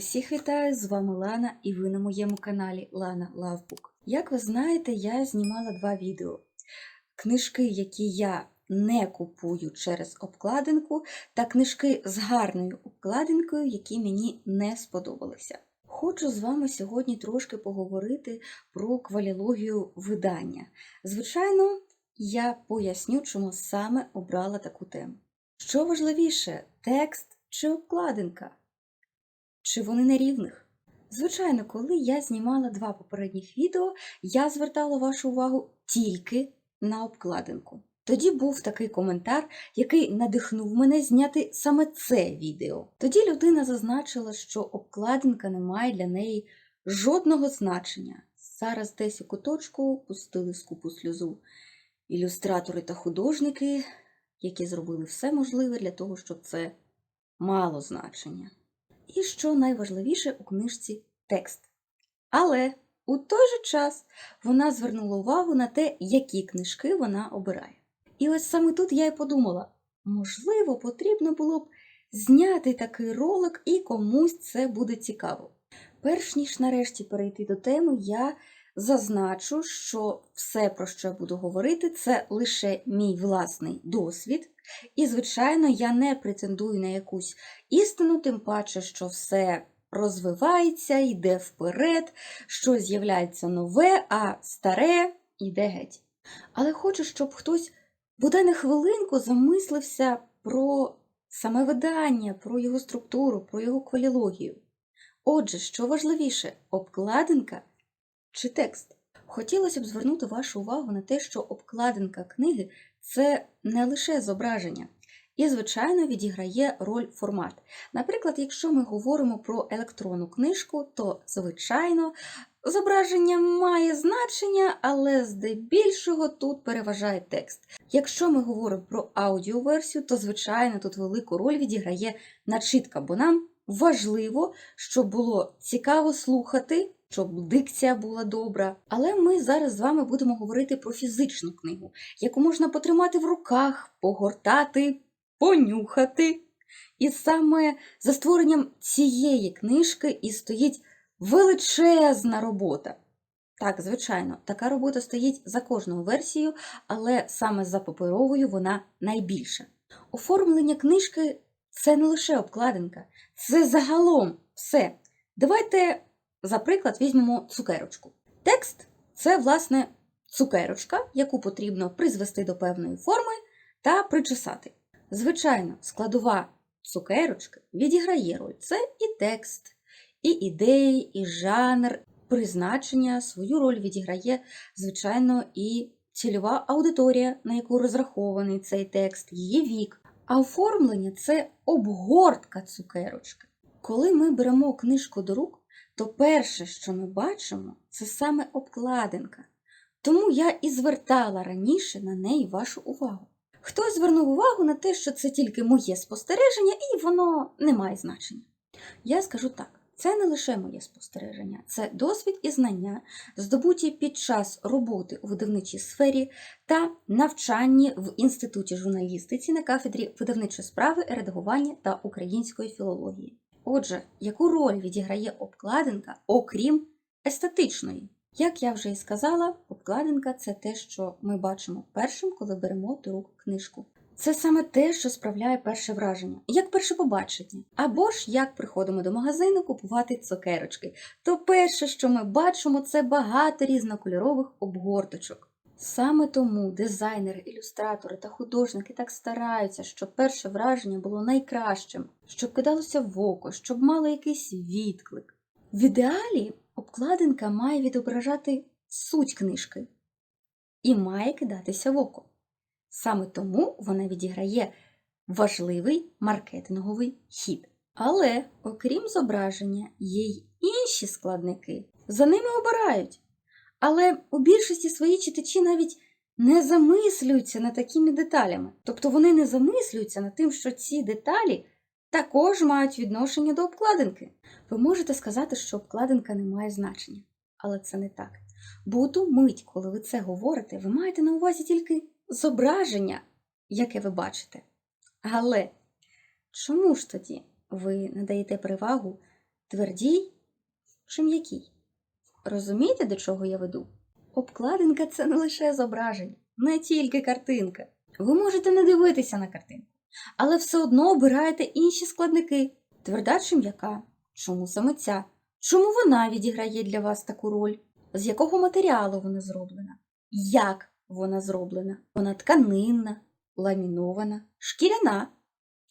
Усіх вітаю! З вами Лана і ви на моєму каналі Лана Лавбук. Як ви знаєте, я знімала два відео. Книжки, які я не купую через обкладинку, та книжки з гарною обкладинкою, які мені не сподобалися. Хочу з вами сьогодні трошки поговорити про кваліологію видання. Звичайно, я поясню, чому саме обрала таку тему. Що важливіше, текст чи обкладинка? Чи вони на рівних? Звичайно, коли я знімала два попередніх відео, я звертала вашу увагу тільки на обкладинку. Тоді був такий коментар, який надихнув мене зняти саме це відео. Тоді людина зазначила, що обкладинка не має для неї жодного значення. Зараз десь у куточку пустили скупу сльозу ілюстратори та художники, які зробили все можливе для того, щоб це мало значення. І що найважливіше у книжці текст. Але у той же час вона звернула увагу на те, які книжки вона обирає. І ось саме тут я й подумала: можливо, потрібно було б зняти такий ролик і комусь це буде цікаво. Перш ніж нарешті перейти до теми, я зазначу, що все, про що я буду говорити, це лише мій власний досвід. І, звичайно, я не претендую на якусь істину, тим паче, що все розвивається, йде вперед, щось з'являється нове, а старе йде геть. Але хочу, щоб хтось бодай на хвилинку замислився про саме видання, про його структуру, про його квалілогію. Отже, що важливіше, обкладинка чи текст? Хотілося б звернути вашу увагу на те, що обкладинка книги це не лише зображення. І, звичайно, відіграє роль формат. Наприклад, якщо ми говоримо про електронну книжку, то, звичайно, зображення має значення, але здебільшого тут переважає текст. Якщо ми говоримо про аудіоверсію, то, звичайно, тут велику роль відіграє начитка, бо нам важливо, щоб було цікаво слухати, щоб дикція була добра. Але ми зараз з вами будемо говорити про фізичну книгу, яку можна потримати в руках, погортати, понюхати. І саме за створенням цієї книжки і стоїть величезна робота. Так, звичайно, така робота стоїть за кожною версією, але саме за паперовою вона найбільша. Оформлення книжки це не лише обкладинка, це загалом все. Давайте, за приклад, візьмемо цукерочку. Текст це, власне, цукерочка, яку потрібно призвести до певної форми та причесати. Звичайно, складова цукерочки відіграє роль. Це і текст, і ідеї, і жанр, призначення свою роль відіграє, звичайно, і цільова аудиторія, на яку розрахований цей текст, її вік. А оформлення це обгортка цукерочки. Коли ми беремо книжку до рук, то перше, що ми бачимо, це саме обкладинка. Тому я і звертала раніше на неї вашу увагу. Хтось звернув увагу на те, що це тільки моє спостереження, і воно не має значення. Я скажу так. Це не лише моє спостереження, це досвід і знання, здобуті під час роботи у видавничій сфері та навчанні в інституті журналістиці на кафедрі видавничої справи, редагування та української філології. Отже, яку роль відіграє обкладинка, окрім естетичної? Як я вже і сказала, обкладинка це те, що ми бачимо першим, коли беремо до рук книжку. Це саме те, що справляє перше враження, як перше побачення. Або ж як приходимо до магазину купувати цукерочки, то перше, що ми бачимо, це багато різнокольорових обгорточок. Саме тому дизайнери, ілюстратори та художники так стараються, щоб перше враження було найкращим, щоб кидалося в око, щоб мало якийсь відклик. В ідеалі обкладинка має відображати суть книжки і має кидатися в око. Саме тому вона відіграє важливий маркетинговий хід. Але, окрім зображення, є й інші складники. За ними обирають. Але у більшості свої читачі навіть не замислюються над такими деталями. Тобто вони не замислюються над тим, що ці деталі також мають відношення до обкладинки. Ви можете сказати, що обкладинка не має значення, але це не так. Бо ту мить, коли ви це говорите, ви маєте на увазі тільки зображення, яке ви бачите. Але чому ж тоді ви надаєте перевагу Твердій чи м'якій? Розумієте, до чого я веду? Обкладинка це не лише зображення, не тільки картинка. Ви можете не дивитися на картинку, але все одно обираєте інші складники. Тверда чи м'яка? Чому саме ця? Чому вона відіграє для вас таку роль? З якого матеріалу вона зроблена? Як вона зроблена? Вона тканинна, ламінована, шкіряна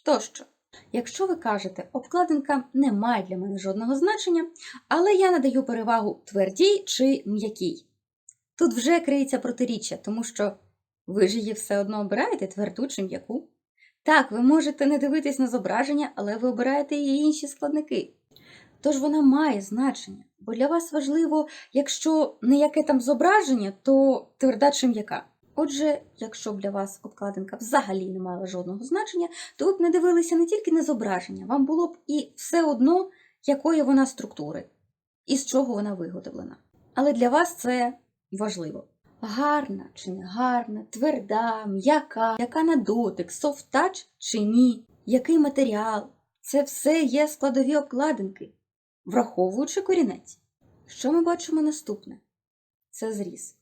тощо. Якщо ви кажете, обкладинка не має для мене жодного значення, але я надаю перевагу твердій чи м'якій. Тут вже криється протиріччя, тому що ви ж її все одно обираєте тверду чи м'яку. Так, ви можете не дивитись на зображення, але ви обираєте її інші складники. Тож вона має значення, бо для вас важливо, якщо не яке там зображення, то тверда чи м'яка. Отже, якщо для вас обкладинка взагалі не мала жодного значення, то ви б не дивилися не тільки на зображення, вам було б і все одно, якої вона структури і з чого вона виготовлена. Але для вас це важливо. Гарна чи не гарна, тверда, м'яка, яка на дотик, софт-тач чи ні, який матеріал це все є складові обкладинки, враховуючи корінець. Що ми бачимо наступне? Це зріз.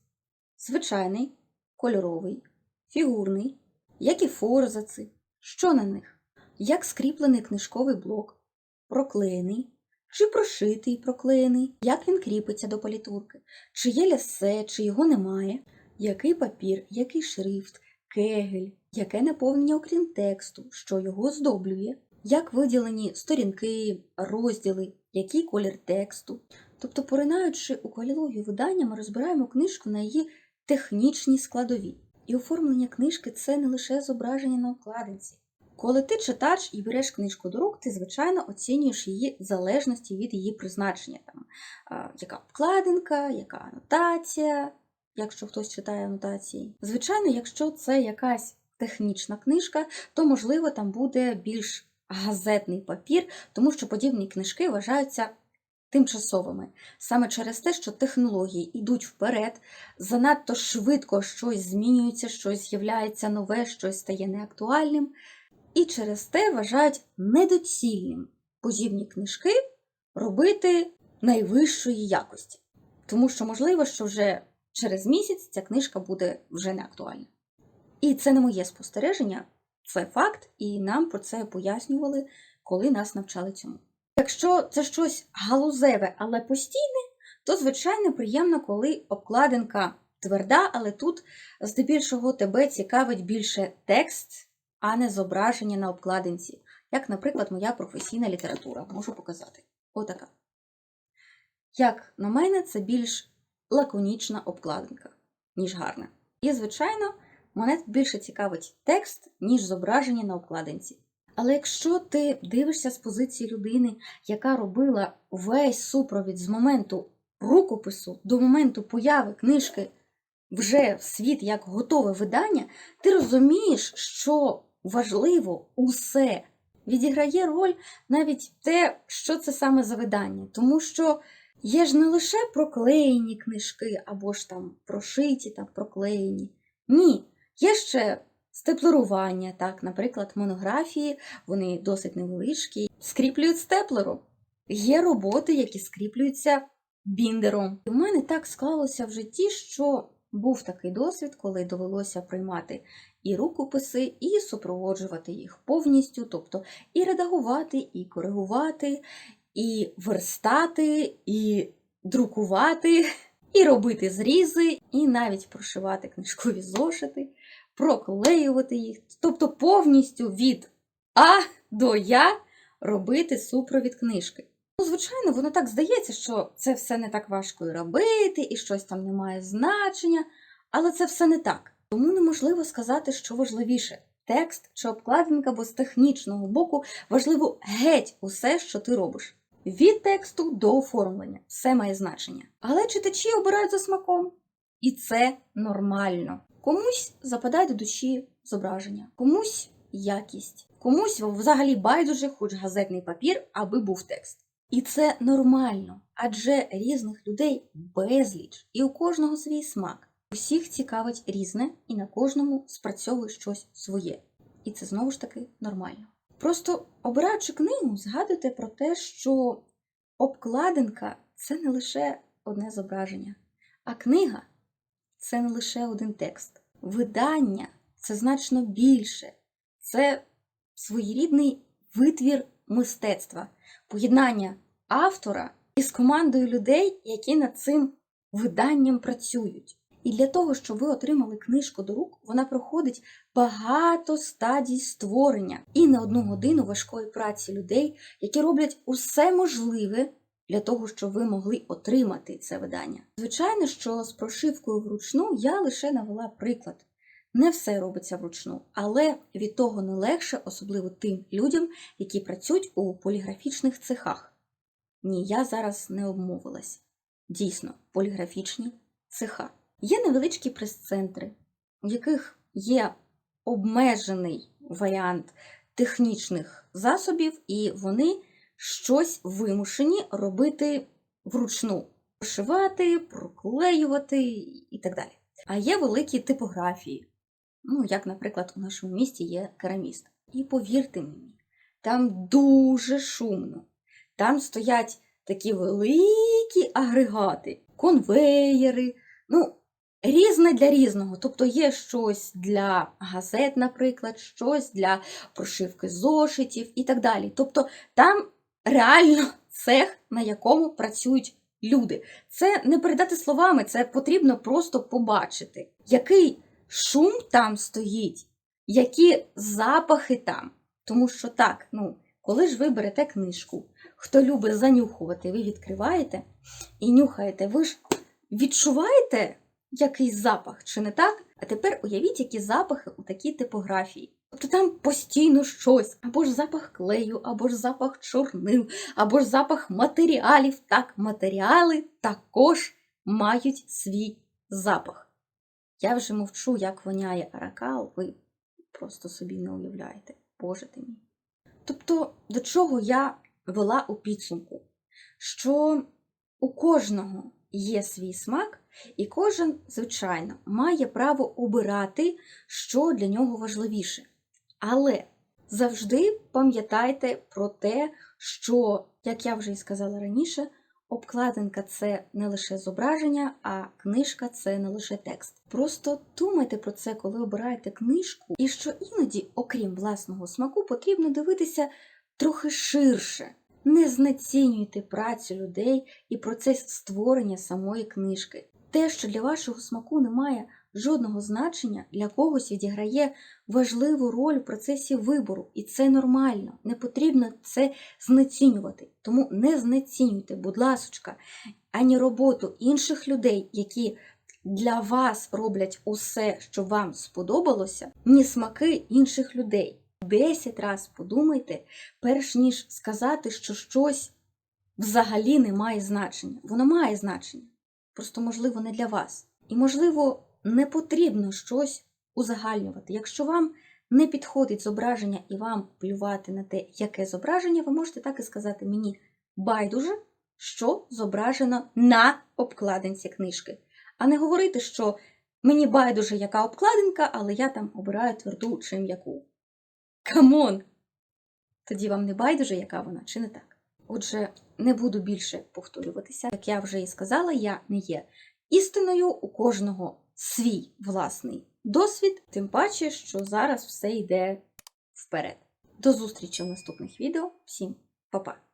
Звичайний, кольоровий, фігурний, як і форзаци, що на них, як скріплений книжковий блок, проклеєний чи прошитий проклеєний, як він кріпиться до палітурки, чи є лясе, чи його немає, який папір, який шрифт, кегель, яке наповнення окрім тексту, що його здоблює, як виділені сторінки, розділи, який колір тексту. Тобто, поринаючи у калілогію видання, ми розбираємо книжку на її технічні складові. І оформлення книжки це не лише зображення на обкладинці. Коли ти читач і береш книжку до рук, ти, звичайно, оцінюєш її в залежності від її призначення. Там, яка обкладинка, яка анотація, якщо хтось читає анотації. Звичайно, якщо це якась технічна книжка, то, можливо, там буде більш газетний папір, тому що подібні книжки вважаються тимчасовими. Саме через те, що технології йдуть вперед, занадто швидко щось змінюється, щось з'являється нове, щось стає неактуальним. І через те вважають недоцільним подібні книжки робити найвищої якості. Тому що, можливо, що вже через місяць ця книжка буде вже не. І це не моє спостереження, це факт, і нам про це пояснювали, коли нас навчали цьому. Якщо це щось галузеве, але постійне, то, звичайно, приємно, коли обкладинка тверда, але тут здебільшого тебе цікавить більше текст, а не зображення на обкладинці, як, наприклад, моя професійна література, можу показати. Отака. Як на мене, це більш лаконічна обкладинка, ніж гарна. І, звичайно, мене більше цікавить текст, ніж зображення на обкладинці. Але якщо ти дивишся з позиції людини, яка робила весь супровід з моменту рукопису до моменту появи книжки вже в світ як готове видання, ти розумієш, що важливо усе відіграє роль навіть те, що це саме за видання. Тому що є ж не лише проклеєні книжки або ж там прошиті та проклеєні. Ні, є ще степлерування, так, наприклад, монографії, вони досить невеличкі, скріплюють степлером. Є роботи, які скріплюються біндером. У мене так склалося в житті, що був такий досвід, коли довелося приймати і рукописи, і супроводжувати їх повністю, тобто і редагувати, і коригувати, і верстати, і друкувати, і робити зрізи, і навіть прошивати книжкові зошити, проклеювати їх, тобто повністю від А до Я робити супровід книжки. Ну, звичайно, воно так здається, що це все не так важко і робити, і щось там не має значення, але це все не так. Тому неможливо сказати, що важливіше текст чи обкладинка, бо з технічного боку важливо геть усе, що ти робиш. Від тексту до оформлення все має значення. Але читачі обирають за смаком. І це нормально. Комусь западає до душі зображення, комусь якість, комусь взагалі байдуже, хоч газетний папір, аби був текст. І це нормально, адже різних людей безліч, і у кожного свій смак. Усіх цікавить різне, і на кожному спрацьовує щось своє. І це знову ж таки нормально. Просто обираючи книгу, згадуйте про те, що обкладинка це не лише одне зображення, а книга це не лише один текст. Видання це значно більше. Це своєрідний витвір мистецтва, поєднання автора із командою людей, які над цим виданням працюють. І для того, щоб ви отримали книжку до рук, вона проходить багато стадій створення і не одну годину важкої праці людей, які роблять усе можливе для того, щоб ви могли отримати це видання. Звичайно, що з прошивкою вручну я лише навела приклад. Не все робиться вручну, але від того не легше, особливо тим людям, які працюють у поліграфічних цехах. Ні, я зараз не обмовилась. Дійсно, поліграфічні цеха. Є невеличкі прес-центри, у яких є обмежений варіант технічних засобів, і вони щось вимушені робити вручну: прошивати, проклеювати і так далі. А є великі типографії, ну, як, наприклад, у нашому місті є кераміст. І повірте мені, там дуже шумно. Там стоять такі великі агрегати, конвеєри, ну, різне для різного. Тобто є щось для газет, наприклад, щось для прошивки зошитів і так далі. Тобто там реально цех, на якому працюють люди. Це не передати словами, це потрібно просто побачити, який шум там стоїть, які запахи там. Тому що так, ну, коли ж ви берете книжку, хто любить занюхувати, ви відкриваєте і нюхаєте, ви ж відчуваєте якийсь запах, чи не так? А тепер уявіть, які запахи у такій типографії. Тобто там постійно щось, або ж запах клею, або ж запах чорнил, або ж запах матеріалів. Так, матеріали також мають свій запах. Я вже мовчу, як воняє аракал, ви просто собі не уявляєте. Боже ти мій. Тобто, до чого я вела у підсумку? Що у кожного є свій смак, і кожен, звичайно, має право обирати, що для нього важливіше. Але завжди пам'ятайте про те, що, як я вже і сказала раніше, обкладинка це не лише зображення, а книжка це не лише текст. Просто думайте про це, коли обираєте книжку, і що іноді, окрім власного смаку, потрібно дивитися трохи ширше. Не знецінюйте працю людей і процес створення самої книжки. Те, що для вашого смаку не має жодного значення, для когось відіграє важливу роль в процесі вибору, і це нормально. Не потрібно це знецінювати. Тому не знецінюйте, будь ласочка, ані роботу інших людей, які для вас роблять усе, що вам сподобалося, ні смаки інших людей. Десять раз подумайте, перш ніж сказати, що щось взагалі не має значення. Воно має значення, просто, можливо, не для вас. І, можливо, не потрібно щось узагальнювати. Якщо вам не підходить зображення і вам плювати на те, яке зображення, ви можете так і сказати мені байдуже, що зображено на обкладинці книжки. А не говорити, що мені байдуже, яка обкладинка, але я там обираю тверду чи м'яку. Камон! Тоді вам не байдуже, яка вона, чи не так? Отже, не буду більше повторюватися. Як я вже і сказала, я не є істиною у кожного свій власний досвід, тим паче, що зараз все йде вперед. До зустрічі в наступних відео. Всім па-па!